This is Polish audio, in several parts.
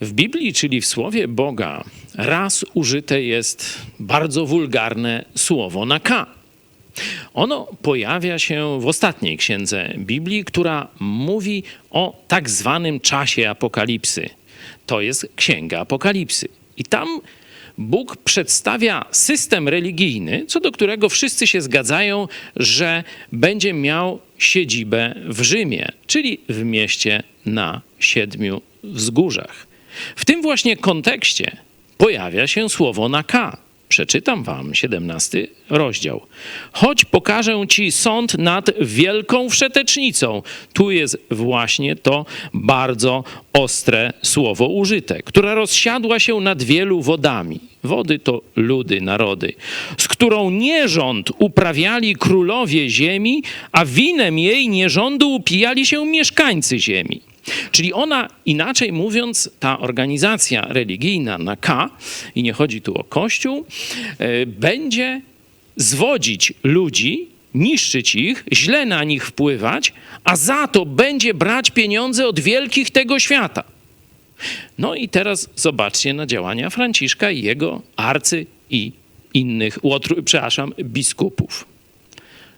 W Biblii, czyli w Słowie Boga, raz użyte jest bardzo wulgarne słowo na K. Ono pojawia się w ostatniej księdze Biblii, która mówi o tak zwanym czasie apokalipsy. To jest księga apokalipsy. I tam Bóg przedstawia system religijny, co do którego wszyscy się zgadzają, że będzie miał siedzibę w Rzymie, czyli w mieście na siedmiu wzgórzach. W tym właśnie kontekście pojawia się słowo na K. Przeczytam wam 17 rozdział. Choć pokażę ci sąd nad wielką wszetecznicą. Tu jest właśnie to bardzo ostre słowo użyte, która rozsiadła się nad wielu wodami. Wody to ludy, narody, z którą nierząd uprawiali królowie ziemi, a winem jej nierządu upijali się mieszkańcy ziemi. Czyli ona, inaczej mówiąc, ta organizacja religijna na K, i nie chodzi tu o Kościół, e, będzie zwodzić ludzi, niszczyć ich, źle na nich wpływać, a za to będzie brać pieniądze od wielkich tego świata. No i teraz zobaczcie na działania Franciszka i jego arcy i innych, łotru, przepraszam, biskupów.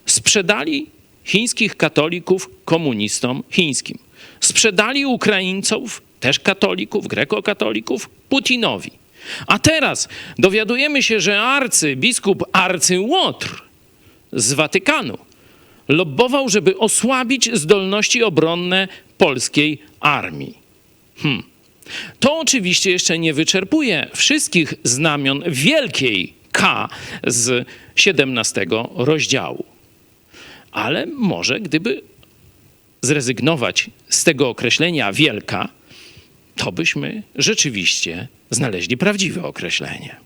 Sprzedali chińskich katolików komunistom chińskim. Sprzedali Ukraińców, też katolików, grekokatolików, Putinowi. A teraz dowiadujemy się, że arcybiskup arcyłotr z Watykanu lobbował, żeby osłabić zdolności obronne polskiej armii. Hmm. To oczywiście jeszcze nie wyczerpuje wszystkich znamion wielkiej K z 17 rozdziału. Ale może gdyby zrezygnować z tego określenia wielka, to byśmy rzeczywiście znaleźli prawdziwe określenie.